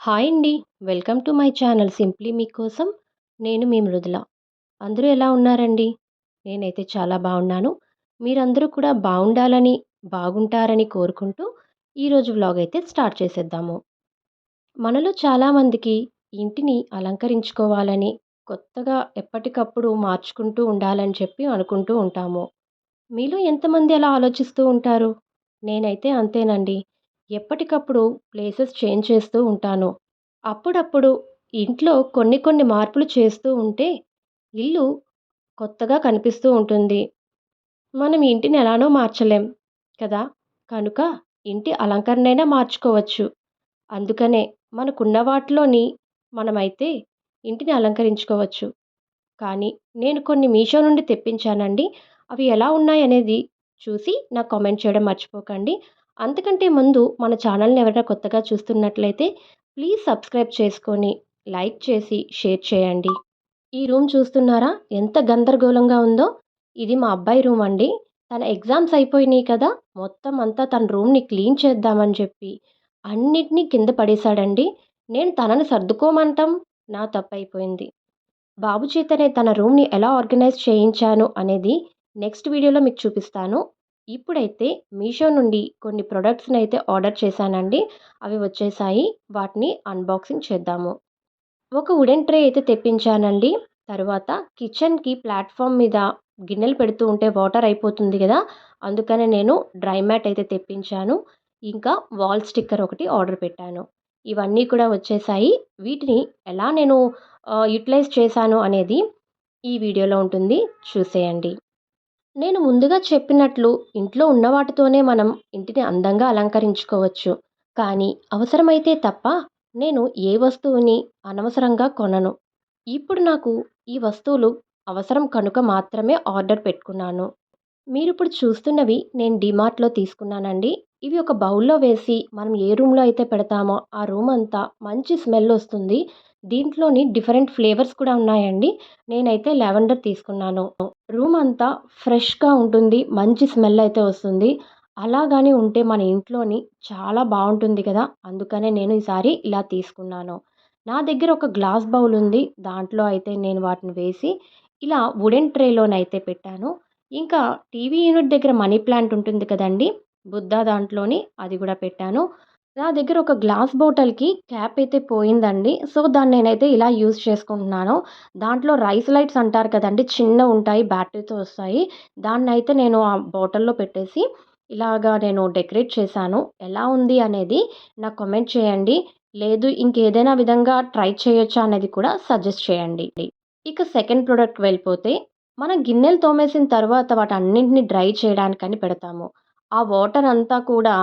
Hi అండి. Welcome to my channel simply మీకోసం నేను మీ మృదుల. అందరూ ఎలా ఉన్నారండి? నేనైతే చాలా బాగున్నాను. మీరందరూ కూడా బాగుండాలని బాగుంటారని కోరుకుంటూ ఈరోజు వ్లాగ్ అయితే స్టార్ట్ చేసేద్దాము. మనలో చాలామందికి ఇంటిని అలంకరించుకోవాలని కొత్తగా ఎప్పటికప్పుడు మార్చుకుంటూ ఉండాలని చెప్పి అనుకుంటూ ఉంటాము. మీలో ఎంతమంది అలా ఆలోచిస్తూ ఉంటారు? నేనైతే అంతేనండి. ఎప్పటికప్పుడు ప్లేసెస్ చేంజ్ చేస్తూ ఉంటాను. అప్పుడప్పుడు ఇంట్లో కొన్ని కొన్ని మార్పులు చేస్తూ ఉంటే ఇల్లు కొత్తగా కనిపిస్తూ ఉంటుంది. మనం ఇంటిని ఎలానో మార్చలేం కదా! కనుక ఇంటి అలంకరణైనా మార్చుకోవచ్చు. అందుకనే మనకున్న వాటిలోని మనమైతే ఇంటిని అలంకరించుకోవచ్చు. కానీ నేను కొన్ని మీషో నుండి తెప్పించానండి. అవి ఎలా ఉన్నాయనేది చూసి నాకు కామెంట్ చేయడం మర్చిపోకండి. అంతకంటే ముందు మన ఛానల్ని ఎవరైనా కొత్తగా చూస్తున్నట్లయితే ప్లీజ్ సబ్స్క్రైబ్ చేసుకొని లైక్ చేసి షేర్ చేయండి. ఈ రూమ్ చూస్తున్నారా? ఎంత గందరగోళంగా ఉందో. ఇది మా అబ్బాయి రూమ్ అండి. తన ఎగ్జామ్స్ అయిపోయినాయి కదా. మొత్తం అంతా తన రూమ్ని క్లీన్ చేద్దామని చెప్పి అన్నిటినీ కింద పడేశాడండి. నేను తనని సర్దుకోమంటాం? నా తప్పైపోయింది. బాబు చేతనే తన రూమ్ని ఎలా ఆర్గనైజ్ చేయించాను అనేది నెక్స్ట్ వీడియోలో మీకు చూపిస్తాను. ఇప్పుడైతే మీషో నుండి కొన్ని ప్రొడక్ట్స్ని అయితే ఆర్డర్ చేశానండి. అవి వచ్చేసాయి. వాటిని అన్బాక్సింగ్ చేద్దాము. ఒక వుడెన్ ట్రే అయితే తెప్పించానండి. తర్వాత కిచెన్కి ప్లాట్ఫామ్ మీద గిన్నెలు పెడుతూ ఉంటే వాటర్ అయిపోతుంది కదా! అందుకనే నేను డ్రై మ్యాట్ అయితే తెప్పించాను. ఇంకా వాల్ స్టిక్కర్ ఒకటి ఆర్డర్ పెట్టాను. ఇవన్నీ కూడా వచ్చేసాయి. వీటిని ఎలా నేను యూటిలైజ్ చేశాను అనేది ఈ వీడియోలో ఉంటుంది. చూసేయండి. నేను ముందుగా చెప్పినట్లు ఇంట్లో ఉన్న వాటితోనే మనం ఇంటిని అందంగా అలంకరించుకోవచ్చు. కానీ అవసరమైతే తప్ప నేను ఏ వస్తువుని అనవసరంగా కొనను. ఇప్పుడు నాకు ఈ వస్తువులు అవసరం కనుక మాత్రమే ఆర్డర్ పెట్టుకున్నాను. మీరు ఇప్పుడు చూస్తున్నవి నేను డిమార్ట్లో తీసుకున్నానండి. ఇవి ఒక బౌల్లో వేసి మనం ఏ రూమ్లో అయితే పెడతామో ఆ రూమ్ అంతా మంచి స్మెల్ వస్తుంది. దీంట్లోని డిఫరెంట్ ఫ్లేవర్స్ కూడా ఉన్నాయండి. నేనైతే లెవెండర్ తీసుకున్నాను. రూమ్ అంతా ఫ్రెష్గా ఉంటుంది. మంచి స్మెల్ అయితే వస్తుంది. అలాగానే ఉంటే మన ఇంట్లోని చాలా బాగుంటుంది కదా. అందుకనే నేను ఈసారి ఇలా తీసుకున్నాను. నా దగ్గర ఒక గ్లాస్ బౌల్ ఉంది. దాంట్లో అయితే నేను వాటిని వేసి ఇలా వుడెన్ ట్రేలోనైతే పెట్టాను. ఇంకా టీవీ యూనిట్ దగ్గర మనీ ప్లాంట్ ఉంటుంది కదండి. బుద్ధ దాంట్లోని అది కూడా పెట్టాను. నా దగ్గర ఒక గ్లాస్ బాటిల్కి క్యాప్ అయితే పోయిందండి. సో దాన్ని నేనైతే ఇలా యూజ్ చేసుకుంటున్నాను. దాంట్లో రైస్ లైట్స్ అంటారు కదండి చిన్న ఉంటాయి బ్యాటరీతో వస్తాయి. దాన్ని అయితే నేను ఆ బాటిల్లో పెట్టేసి ఇలాగా నేను డెకరేట్ చేశాను. ఎలా ఉంది అనేది నాకు కామెంట్ చేయండి. లేదు ఇంకేదైనా విధంగా ట్రై చేయొచ్చా అనేది కూడా సజెస్ట్ చేయండి. ఇక సెకండ్ ప్రోడక్ట్ వెళ్ళిపోతే మనం గిన్నెలు తోమేసిన తర్వాత వాటి అన్నింటిని డ్రై చేయడానికని పెడతాము. ఆ వాటర్ అంతా కూడా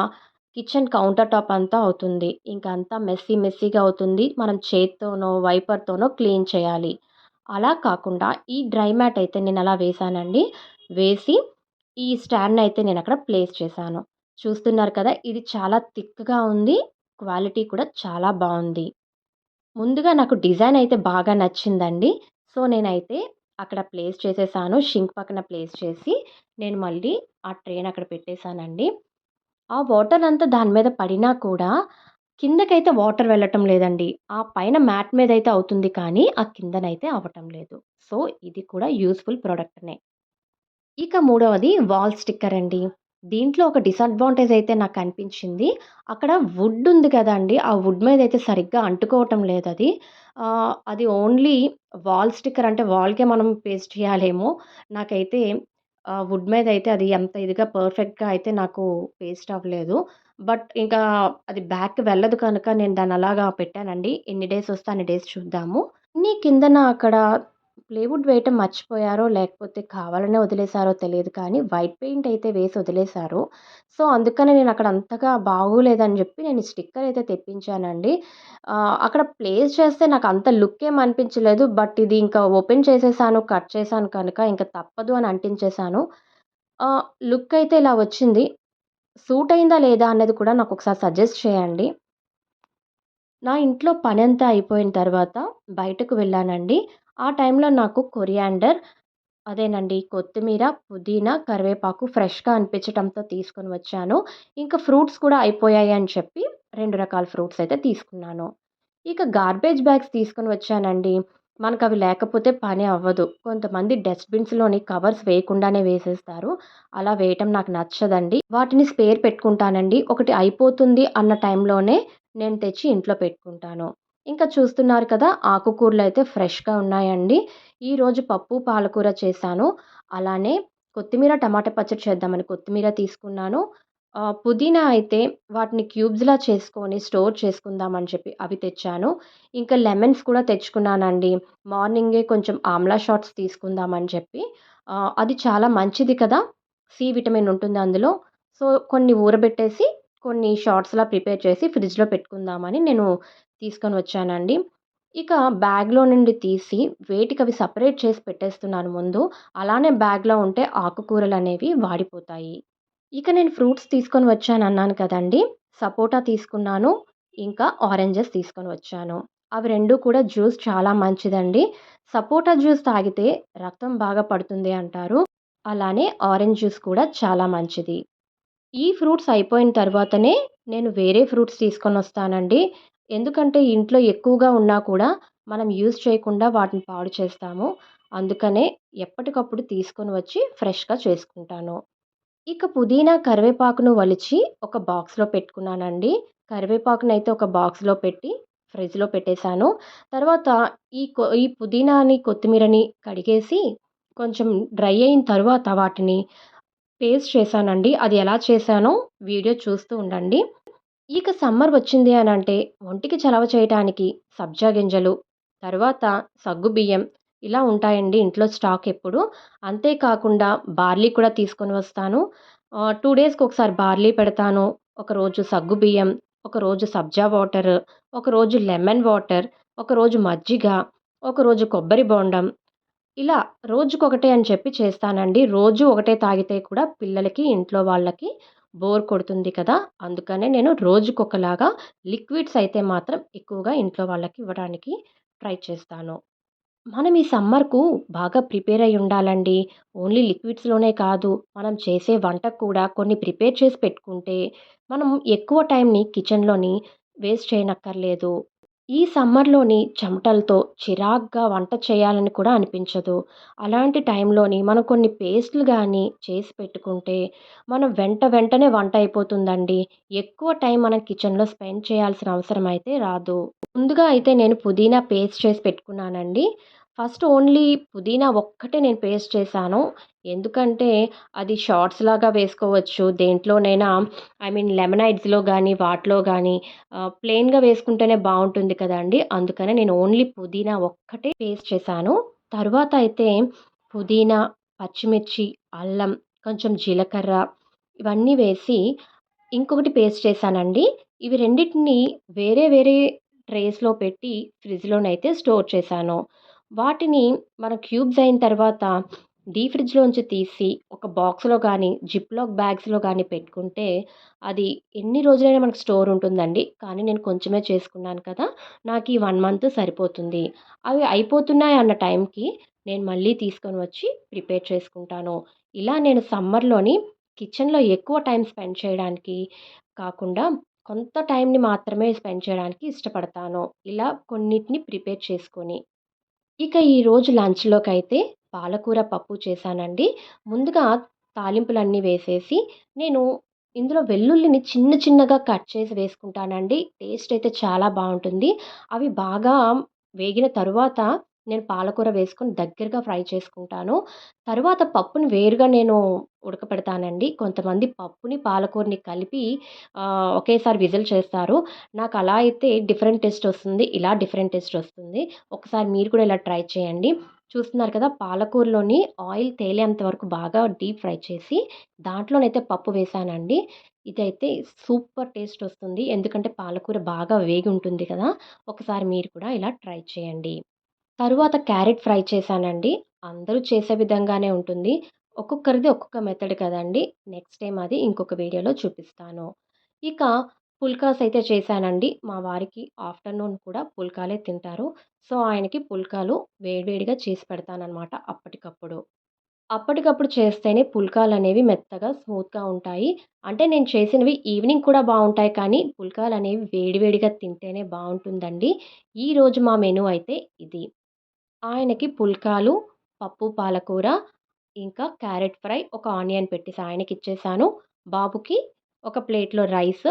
కిచెన్ కౌంటర్ టాప్ అంతా అవుతుంది. ఇంకా అంతా మెస్సీ మెస్సీగా అవుతుంది. మనం చేత్తోనో వైపర్తోనో క్లీన్ చేయాలి. అలా కాకుండా ఈ డ్రై మ్యాట్ అయితే నేను అలా వేసానండి వేసి ఈ స్టాండ్ అయితే నేను అక్కడ ప్లేస్ చేశాను. చూస్తున్నారు కదా ఇది చాలా థిక్గా ఉంది. క్వాలిటీ కూడా చాలా బాగుంది. ముందుగా నాకు డిజైన్ అయితే బాగా నచ్చిందండి. సో నేనైతే అక్కడ ప్లేస్ చేసేసాను. షింక్ పక్కన ప్లేస్ చేసి నేను మళ్ళీ ఆ ట్రైన్ అక్కడ పెట్టేశానండి. ఆ వాటర్ అంతా దాని మీద పడినా కూడా కిందకైతే వాటర్ వెళ్ళటం లేదండి. ఆ పైన మ్యాట్ మీద అయితే అవుతుంది కానీ ఆ కిందనైతే అవ్వటం లేదు. సో ఇది కూడా యూస్ఫుల్ ప్రోడక్ట్నే ఇక మూడవది వాల్ స్టిక్కర్ అండి. దీంట్లో ఒక డిసడ్వాంటేజ్ అయితే నాకు అనిపించింది. అక్కడ వుడ్ ఉంది కదండి. ఆ వుడ్ మీద అయితే సరిగ్గా అంటుకోవటం లేదు అది. అది ఓన్లీ వాల్ స్టిక్కర్ అంటే వాల్కే మనం పేస్ట్ చేయాలేమో. నాకైతే వుడ్ మీద అయితే అది ఎంత ఇదిగా పర్ఫెక్ట్గా అయితే నాకు పేస్ట్ అవ్వలేదు. బట్ ఇంకా అది బ్యాక్ వెళ్ళదు కనుక నేను దాన్ని అలాగా పెట్టానండి. ఎన్ని డేస్ వస్తే అన్ని డేస్ చూద్దాము. నీ కిందన అక్కడ ప్లేవుడ్ వేయటం మర్చిపోయారో లేకపోతే కావాలనే వదిలేసారో తెలియదు కానీ వైట్ పెయింట్ అయితే వేసి వదిలేశారు. సో అందుకనే నేను అక్కడ అంతగా బాగోలేదని చెప్పి నేను స్టిక్కర్ అయితే తెప్పించానండి. అక్కడ ప్లేస్ చేస్తే నాకు అంత లుక్ ఏం అనిపించలేదు. బట్ ఇది ఇంకా ఓపెన్ చేసేసాను కట్ చేశాను కనుక ఇంకా తప్పదు అని అంటించేశాను. లుక్ అయితే ఇలా వచ్చింది. సూట్ అయిందా లేదా అన్నది కూడా నాకు ఒకసారి సజెస్ట్ చేయండి. నా ఇంట్లో పని అంతా అయిపోయిన తర్వాత బయటకు వెళ్ళానండి. ఆ టైంలో నాకు కొరియాండర్ అదేనండి కొత్తిమీర పుదీనా కరివేపాకు ఫ్రెష్గా అనిపించడంతో తీసుకొని వచ్చాను ఇంకా ఫ్రూట్స్ కూడా అయిపోయాయి అని చెప్పి రెండు రకాల ఫ్రూట్స్ అయితే తీసుకున్నాను ఇక గార్బేజ్ బ్యాగ్స్ తీసుకొని వచ్చానండి. మనకవి లేకపోతే పని అవ్వదు. కొంతమంది డస్ట్‌బిన్స్‌లోని కవర్స్ వేయకుండానే వేసేస్తారు. అలా వేయటం నాకు నచ్చదండి. వాటిని స్పేర్ పెట్టుకుంటానండి. ఒకటి అయిపోతుంది అన్న టైంలోనే నేను తెచ్చి ఇంట్లో పెట్టుకుంటాను. ఇంకా చూస్తున్నారు కదా! ఆకుకూరలు అయితే ఫ్రెష్‌గా ఉన్నాయండి. ఈరోజు పప్పు, పాలకూర చేశాను. అలానే కొత్తిమీర, టమాటా పచ్చడి చేద్దామని కొత్తిమీర తీసుకున్నాను. పుదీనా అయితే వాటిని క్యూబ్స్‌లా చేసుకొని స్టోర్ చేసుకుందామని చెప్పి అవి తెచ్చాను. ఇంకా లెమన్స్ కూడా తెచ్చుకున్నానండి. మార్నింగే కొంచెం ఆమ్లా షాట్స్ తీసుకుందామని చెప్పి. అది చాలా మంచిది కదా! సి విటమిన్ ఉంటుంది అందులో. సో, కొన్ని ఊరబెట్టేసి, కొన్ని షార్ట్స్లా ప్రిపేర్ చేసి ఫ్రిడ్జ్‌లో పెట్టుకుందామని నేను తీసుకొని వచ్చానండి. ఇక బ్యాగ్‌లో నుండి తీసి వేటికి అవి సపరేట్ చేసి పెట్టేస్తున్నాను ముందు. అలానే బ్యాగ్‌లో ఉంటే ఆకుకూరలు అనేవి వాడిపోతాయి. ఇక నేను ఫ్రూట్స్ తీసుకొని వచ్చాను అన్నాను కదండీ! సపోటా తీసుకున్నాను. ఇంకా ఆరెంజెస్ తీసుకొని వచ్చాను. అవి రెండు కూడా జ్యూస్ చాలా మంచిదండి. సపోటా జ్యూస్ తాగితే రక్తం బాగా పడుతుంది అంటారు. అలానే ఆరెంజ్ జ్యూస్ కూడా చాలా మంచిది. ఈ ఫ్రూట్స్ అయిపోయిన తర్వాతనే నేను వేరే ఫ్రూట్స్ తీసుకొని వస్తానండి ఎందుకంటే ఇంట్లో ఎక్కువగా ఉన్నా కూడా మనం యూజ్ చేయకుండా వాటిని పాడు చేస్తాము. అందుకనే ఎప్పటికప్పుడు తీసుకొని వచ్చి ఫ్రెష్‌గా చేసుకుంటాను. ఇక పుదీనా, కరివేపాకును వలిచి ఒక బాక్స్‌లో పెట్టుకున్నానండి. కరివేపాకునైతే ఒక బాక్స్‌లో పెట్టి ఫ్రిడ్జ్‌లో పెట్టేశాను. తర్వాత ఈ కొ ఈ పుదీనాని, కొత్తిమీరని కడిగేసి కొంచెం డ్రై అయిన తర్వాత వాటిని పేస్ట్ చేశానండి. అది ఎలా చేశానో వీడియో చూస్తూ ఉండండి. ఇక సమ్మర్ వచ్చింది అని అంటే ఒంటికి చలవ చేయటానికి సబ్జా గింజలు, తర్వాత సగ్గుబియ్యం ఇలా ఉంటాయండి ఇంట్లో స్టాక్ ఎప్పుడు. అంతేకాకుండా బార్లీ కూడా తీసుకొని వస్తాను. టూ డేస్‌కి ఒకసారి బార్లీ పెడతాను. ఒకరోజు సగ్గుబియ్యం, ఒకరోజు సబ్జా వాటర్, ఒకరోజు లెమన్ వాటర్, ఒకరోజు మజ్జిగ, ఒకరోజు కొబ్బరి బోండం. ఇలా రోజుకొకటే అని చెప్పి చేస్తానండి. రోజు ఒకటే తాగితే కూడా పిల్లలకి, ఇంట్లో వాళ్ళకి బోర్ కొడుతుంది కదా! అందుకనే నేను రోజుకొకలాగా లిక్విడ్స్ అయితే మాత్రం ఎక్కువగా ఇంట్లో వాళ్ళకి ఇవ్వడానికి ట్రై చేస్తాను. మనం ఈ సమ్మర్‌కు బాగా ప్రిపేర్ అయ్యి ఉండాలండి. ఓన్లీ లిక్విడ్స్‌లోనే కాదు, మనం చేసే వంటకు కూడా కొన్ని ప్రిపేర్ చేసి పెట్టుకుంటే, మనం ఎక్కువ టైంని కిచెన్‌లోని వేస్ట్ చేయనక్కర్లేదు. ఈ సమ్మర్‌లోని చెమటలతో చిరాగ్గా వంట చేయాలని కూడా అనిపించదు. అలాంటి టైంలోని మనం కొన్ని పేస్టులు కానీ చేసి పెట్టుకుంటే, మనం వెంట వెంటనే వంట అయిపోతుందండి. ఎక్కువ టైం మనం కిచెన్‌లో స్పెండ్ చేయాల్సిన అవసరం అయితే రాదు. ముందుగా అయితే నేను పుదీనా పేస్ట్ చేసి పెట్టుకున్నానండి. ఫస్ట్ ఓన్లీ పుదీనా ఒక్కటే నేను పేస్ట్ చేశాను. ఎందుకంటే అది షార్ట్స్ లాగా వేసుకోవచ్చు. దేంట్లోనైనా ఐ మీన్ లెమనైడ్స్‌లో కానీ వాటిలో కానీ ప్లెయిన్‌గా వేసుకుంటేనే బాగుంటుంది కదండీ! అందుకనే నేను ఓన్లీ పుదీనా ఒక్కటే పేస్ట్ చేశాను. తర్వాత అయితే పుదీనా, పచ్చిమిర్చి, అల్లం, కొంచెం జీలకర్ర ఇవన్నీ వేసి ఇంకొకటి పేస్ట్ చేశానండి. ఇవి రెండింటిని వేరే వేరే ట్రేస్‌లో పెట్టి ఫ్రిడ్జ్‌లోనైతే స్టోర్ చేశాను. వాటిని మనం క్యూబ్స్ అయిన తర్వాత డీప్ ఫ్రిడ్జ్‌లోంచి తీసి ఒక బాక్స్‌లో కానీ జిప్‌లాక్ బ్యాగ్స్‌లో కానీ పెట్టుకుంటే అది ఎన్ని రోజులైనా మనకు స్టోర్ ఉంటుందండి. కానీ నేను కొంచెమే చేసుకున్నాను కదా! నాకు ఈ వన్ మంత్ సరిపోతుంది. అవి అయిపోతున్నాయి అన్న టైంకి నేను మళ్ళీ తీసుకొని వచ్చి ప్రిపేర్ చేసుకుంటాను. ఇలా నేను సమ్మర్‌లోని కిచెన్‌లో ఎక్కువ టైం స్పెండ్ చేయడానికి కాకుండా కొంత టైంని మాత్రమే స్పెండ్ చేయడానికి ఇష్టపడతాను. ఇలా కొన్నిటిని ప్రిపేర్ చేసుకొని. ఇక ఈరోజు లంచ్‌లోకైతే పాలకూర పప్పు చేశానండి. ముందుగా తాలింపులన్నీ వేసేసి, నేను ఇందులో వెల్లుల్లిని చిన్న చిన్నగా కట్ చేసి వేసుకుంటానండి. టేస్ట్ అయితే చాలా బాగుంటుంది అవి బాగా వేగిన తరువాత నేను పాలకూర వేసుకొని దగ్గరగా ఫ్రై చేసుకుంటాను. తరువాత పప్పుని వేరుగా నేను ఉడకపెడతానండి. కొంతమంది పప్పుని, పాలకూరని కలిపి ఒకేసారి విజిల్ చేస్తారు. నాకు అలా అయితే డిఫరెంట్ టేస్ట్ వస్తుంది. ఇలా డిఫరెంట్ టేస్ట్ వస్తుంది. ఒకసారి మీరు కూడా ఇలా ట్రై చేయండి. చూస్తున్నారు కదా! పాలకూరలోని ఆయిల్ తేలేంత వరకు బాగా డీప్ ఫ్రై చేసి, దాంట్లోనైతే పప్పు వేశానండి. ఇదైతే సూపర్ టేస్ట్ వస్తుంది. ఎందుకంటే పాలకూర బాగా వేగి ఉంటుంది కదా! ఒకసారి మీరు కూడా ఇలా ట్రై చేయండి. తరువాత క్యారెట్ ఫ్రై చేశానండి. అందరూ చేసే విధంగానే ఉంటుంది. ఒక్కొక్కరిది ఒక్కొక్క మెథడ్ కదండి నెక్స్ట్ టైం అది ఇంకొక వీడియోలో చూపిస్తాను. ఇక పుల్కాస్ అయితే చేశానండి. మా వారికి ఆఫ్టర్‌నూన్ కూడా పుల్కాలే తింటారు. సో, ఆయనకి పుల్కాలు వేడివేడిగా చేసి పెడతాననమాట అప్పటికప్పుడు. అప్పటికప్పుడు చేస్తేనే పుల్కాలు అనేవి మెత్తగా, స్మూత్‌గా ఉంటాయి. అంటే నేను చేసినవి ఈవినింగ్ కూడా బాగుంటాయి కానీ, పుల్కాలు అనేవి వేడివేడిగా తింటేనే బాగుంటుందండి ఈరోజు మా మెనూ అయితే ఇది. ఆయనకి పుల్కాలు, పప్పు పాలకూర, ఇంకా క్యారెట్ ఫ్రై, ఒక ఆనియన్ పెట్టేసి ఆయనకిచ్చేసాను. బాబుకి ఒక ప్లేట్‌లో రైస్,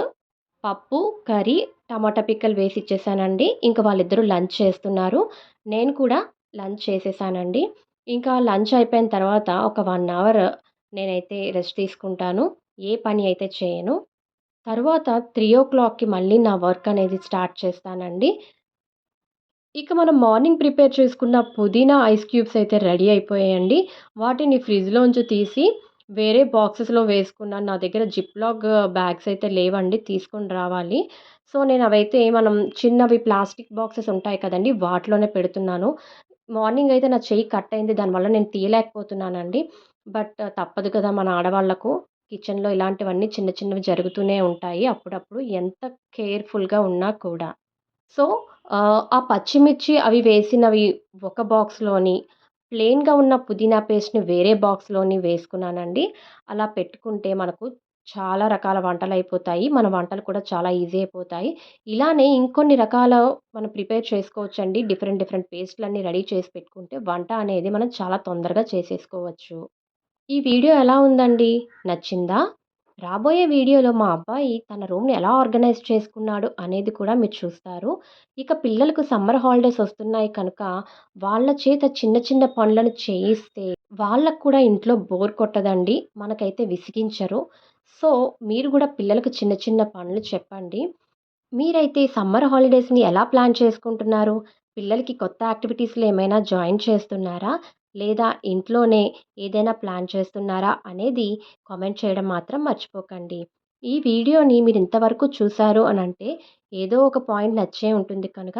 పప్పు, కర్రీ, టమాటా పిక్కలు వేసి ఇచ్చేసానండి. ఇంకా వాళ్ళిద్దరూ లంచ్ చేస్తున్నారు. నేను కూడా లంచ్ చేసేసానండి. ఇంకా లంచ్ అయిపోయిన తర్వాత ఒక వన్ అవర్ నేనైతే రెస్ట్ తీసుకుంటాను. ఏ పని అయితే చేయను. తర్వాత త్రీ ఓ క్లాక్కి మళ్ళీ నా వర్క్ అనేది స్టార్ట్ చేస్తానండి. ఇక మనం మార్నింగ్ ప్రిపేర్ చేసుకున్న పుదీనా ఐస్ క్యూబ్స్ అయితే రెడీ అయిపోయాయండి. వాటిని ఫ్రిడ్జ్‌లోంచి తీసి వేరే బాక్సెస్‌లో వేసుకున్నాను. నా దగ్గర జిప్లాగ్ బ్యాగ్స్ అయితే లేవండి. తీసుకొని రావాలి. సో, నేను అవైతే మనం చిన్నవి ప్లాస్టిక్ బాక్సెస్ ఉంటాయి కదండి వాటిలోనే పెడుతున్నాను. మార్నింగ్ అయితే నా చెయ్యి కట్ అయింది. దానివల్ల నేను తీయలేకపోతున్నానండి. బట్ తప్పదు కదా! మన ఆడవాళ్ళకు కిచెన్‌లో ఇలాంటివన్నీ చిన్న చిన్నవి జరుగుతూనే ఉంటాయి అప్పుడప్పుడు. ఎంత కేర్‌ఫుల్‌గా ఉన్నా కూడా. సో, ఆ పచ్చిమిర్చి అవి వేసినవి ఒక బాక్స్‌లోని, ప్లెయిన్‌గా ఉన్న పుదీనా పేస్ట్‌ని వేరే బాక్స్‌లోని వేసుకున్నానండి. అలా పెట్టుకుంటే మనకు చాలా రకాల వంటలు అయిపోతాయి మన వంటలు కూడా చాలా ఈజీ అయిపోతాయి. ఇలానే ఇంకొన్ని రకాల మనం ప్రిపేర్ చేసుకోవచ్చండి. డిఫరెంట్ డిఫరెంట్ పేస్ట్‌లన్నీ రెడీ చేసి పెట్టుకుంటే వంట అనేది మనం చాలా తొందరగా చేసేసుకోవచ్చు. ఈ వీడియో ఎలా ఉందండి? నచ్చిందా? రాబోయే వీడియోలో మా అబ్బాయి తన రూమ్‌ని ఎలా ఆర్గనైజ్ చేసుకున్నాడు అనేది కూడా మీరు చూస్తారు. ఇక పిల్లలకు సమ్మర్ హాలిడేస్ వస్తున్నాయి కనుక, వాళ్ళ చేత చిన్న చిన్న పనులను చేయిస్తే వాళ్ళకు కూడా ఇంట్లో బోర్ కొట్టదండి. మనకైతే విసిగించరు. సో, మీరు కూడా పిల్లలకు చిన్న చిన్న పనులు చెప్పండి. మీరైతే సమ్మర్ హాలిడేస్‌ని ఎలా ప్లాన్ చేసుకుంటున్నారు? పిల్లలకి కొత్త యాక్టివిటీస్‌లో ఏమైనా జాయిన్ చేస్తున్నారా? లేదా ఇంట్లోనే ఏదైనా ప్లాన్ చేస్తున్నారా? అనేది కామెంట్ చేయడం మాత్రం మర్చిపోకండి. ఈ వీడియోని మీరు ఇంతవరకు చూసారు అంటే ఏదో ఒక పాయింట్ నచ్చే ఉంటుంది కనుక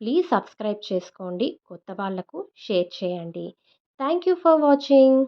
ప్లీజ్ సబ్స్క్రైబ్ చేసుకోండి. కొత్త వాళ్ళకు షేర్ చేయండి. Thank you for watching.